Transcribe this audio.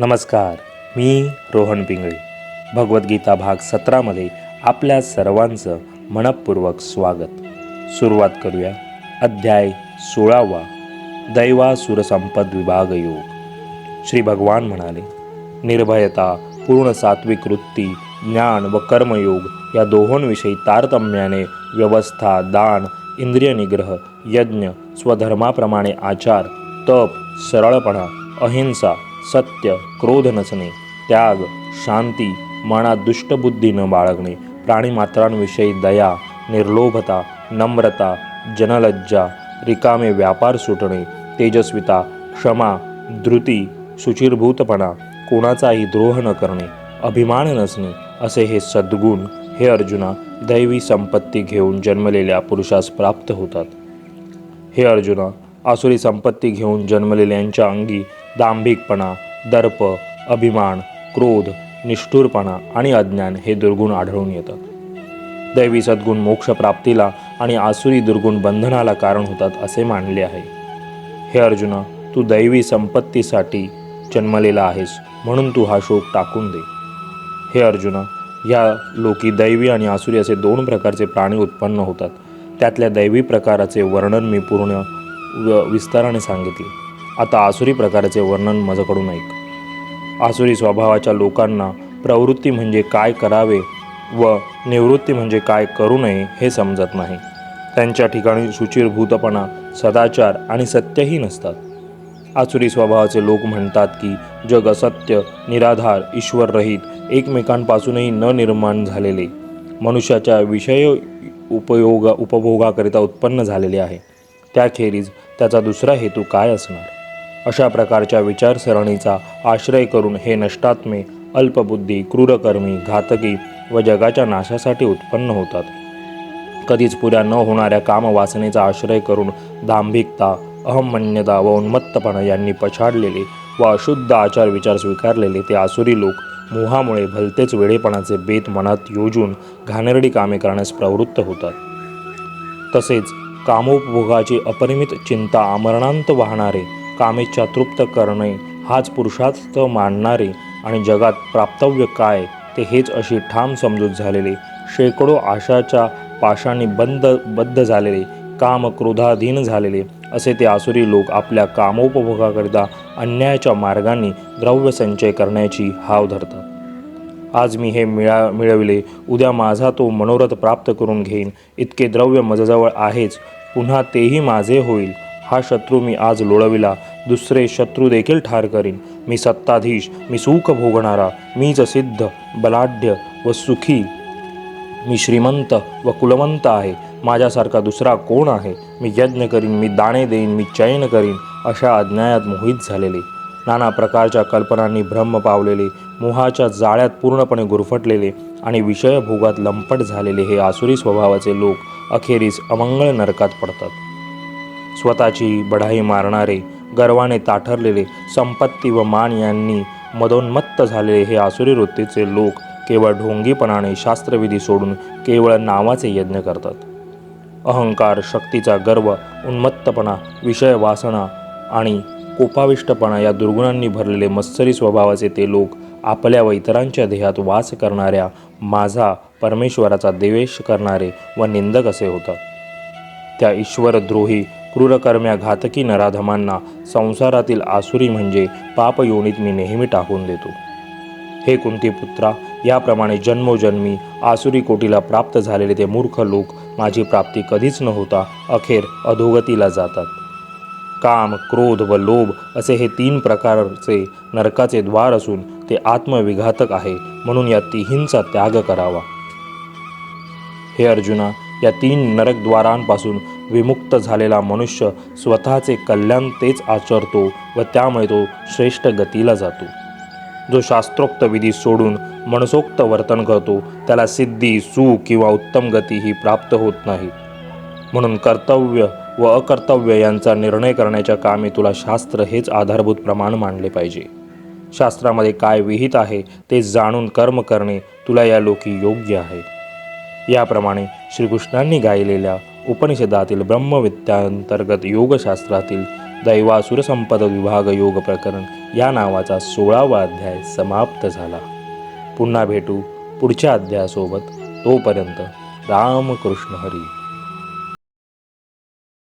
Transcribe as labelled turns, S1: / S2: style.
S1: नमस्कार मी रोहन पिंगळे. भगवद्गीता भाग सतरामध्ये आपल्या सर्वांचं मनपूर्वक स्वागत. सुरुवात करूया. अध्याय सोळावा. दैवासुरसंपद विभाग योग. श्री भगवान म्हणाले निर्भयता पूर्ण सात्विक वृत्ती ज्ञान व कर्मयोग या दोहोंविषयी तारतम्याने व्यवस्था दान इंद्रिय निग्रह यज्ञ स्वधर्माप्रमाणे आचार तप सरळपणा अहिंसा सत्य क्रोध नसणे त्याग शांती मनात दुष्टबुद्धी न बाळगणे प्राणीमात्रांविषयी दया निर्लोभता नम्रता जनलज्जा रिकामे व्यापार सुटणे तेजस्विता क्षमा धृती शुचिरभूतपणा कोणाचाही द्रोह न करणे अभिमान नसणे असे हे सद्गुण हे अर्जुना दैवी संपत्ती घेऊन जन्मलेल्या पुरुषास प्राप्त होतात. हे अर्जुना आसुरी संपत्ती घेऊन जन्मलेल्यांच्या अंगी दांभिकपणा दर्प अभिमान क्रोध निष्ठुरपणा आणि अज्ञान हे दुर्गुण आढळून येतात. दैवी सद्गुण मोक्षप्राप्तीला आणि आसुरी दुर्गुण बंधनाला कारण होतात असे मानले आहे. हे अर्जुना तू दैवी संपत्तीसाठी जन्मलेला आहेस म्हणून तू हा शोक टाकून दे. हे अर्जुना या लोकी दैवी आणि आसुरी असे दोन प्रकारचे प्राणी उत्पन्न होतात. त्यातल्या दैवी प्रकाराचे वर्णन मी पूर्ण विस्ताराने सांगितले. आता आसुरी प्रकाराचे वर्णन माझ्याकडून ऐक. आसुरी स्वभावाच्या लोकांना प्रवृत्ती म्हणजे काय करावे व निवृत्ती म्हणजे काय करू नये हे समजत नाही. त्यांच्या ठिकाणी शुचिरभूतपणा सदाचार आणि सत्यही नसतात. आसुरी स्वभावाचे लोक म्हणतात की जग असत्य निराधार ईश्वररहित एकमेकांपासूनही न निर्माण झालेले मनुष्याच्या विषय उपयोग उपभोगाकरिता उत्पन्न झालेले आहे. त्याखेरीज त्याचा दुसरा हेतू काय असणार? अशा प्रकारच्या विचारसरणीचा आश्रय करून हे नष्टात्मे अल्पबुद्धी क्रूरकर्मी घातकी व जगाच्या नाशासाठी उत्पन्न होतात. कधीच पुऱ्या न होणाऱ्या कामवासनेचा आश्रय करून दांभिकता अहमन्यता व उन्मत्तपणा यांनी पछाडलेले व अशुद्ध आचार विचार स्वीकारलेले ते आसुरी लोक मोहामुळे भलतेच वेडेपणाचे बेत मनात योजून घाणेरडी कामे करण्यास प्रवृत्त होतात. तसेच कामोपभोगाची अपरिमित चिंता आमरणांत वाहणारे कामेच्छा तृप्त करणे हाच पुरुषार्थ मानणारे आणि जगात प्राप्तव्य काय ते हेच अशी ठाम समजूत झालेले. शेकडो आशाच्या पाशांनी बंद बद्ध झालेले काम क्रोधाधीन झालेले असे ते आसुरी लोक आपल्या कामोपभोगाकरिता अन्यायाच्या मार्गांनी द्रव्य संचय करण्याची हाव धरतात. आज मी हे मिळा मिळविले उद्या माझा तो मनोरथ प्राप्त करून घेईन. इतके द्रव्य मजजवळ आहेच पुन्हा तेही माझे होईल. हा शत्रू मी आज लोळविला. दुसरे शत्रू देखील ठार करीन. मी सत्ताधीश मी सुख भोगणारा मीच सिद्ध बलाढ्य व सुखी. मी श्रीमंत व कुलवंत आहे. माझ्यासारखा दुसरा कोण आहे? मी यज्ञ करीन मी दाणे देईन मी चयन करीन अशा अज्ञायात मोहित झालेले. नाना प्रकारच्या कल्पनांनी भ्रम पावलेले मोहाच्या जाळ्यात पूर्णपणे गुरफटलेले आणि विषयभोगात लंपट झालेले हे आसुरी स्वभावाचे लोक अखेरीस अमंगळ नरकात पडतात. स्वतःची बढाई मारणारे गर्वाने ताठरलेले संपत्ती व मान यांनी मदोन्मत्त झालेले हे आसुरी वृत्तीचे लोक केवळ ढोंगीपणाने शास्त्रविधी सोडून केवळ नावाचे यज्ञ करतात. अहंकार शक्तीचा गर्व उन्मत्तपणा विषय वासना आणि कोपाविष्टपणा या दुर्गुणांनी भरलेले मत्सरी स्वभावाचे ते लोक आपल्या व इतरांच्या देहात वास करणाऱ्या माझा परमेश्वराचा देवेश करणारे व निंदक असे होतात. त्या ईश्वरद्रोही क्रूरकर्म्या घातकी नराधमांना संसारातील आसुरी म्हणजे पापयोनीत मी नेहमी टाकून देतो. हे कुंती पुत्रा याप्रमाणे जन्मोजन्मी आसुरी कोटीला प्राप्त झालेले ते मूर्ख लोक माझी प्राप्ती कधीच न होता अखेर अधोगतीला जातात. काम क्रोध व लोभ असे हे तीन प्रकारचे नरकाचे द्वार असून ते आत्मविघातक आहे म्हणून या तिहींचा त्याग करावा. हे अर्जुना या तीन नरकद्वारांपासून विमुक्त झालेला मनुष्य स्वतःचे कल्याण तेच आचरतो व त्यामुळे तो श्रेष्ठ गतीला जातो. जो शास्त्रोक्त विधी सोडून मनसोक्त वर्तन करतो त्याला सिद्धी सुख किंवा उत्तम गती ही प्राप्त होत नाही. म्हणून कर्तव्य व अकर्तव्य यांचा निर्णय करण्याच्या कामी तुला शास्त्र हेच आधारभूत प्रमाण मानले पाहिजे. शास्त्रामध्ये काय विहित आहे ते जाणून कर्म करणे तुला या लोकी योग्य आहे. याप्रमाणे श्रीकृष्णांनी गायलेल्या उपनिषदातील ब्रह्मविद्यांतर्गत योगशास्त्रातील दैवासुरसंपद विभाग योग प्रकरण या नावाचा सोळावा अध्याय समाप्त झाला. पुन्हा भेटू पुढच्या अध्यायासोबत. तोपर्यंत रामकृष्ण हरी.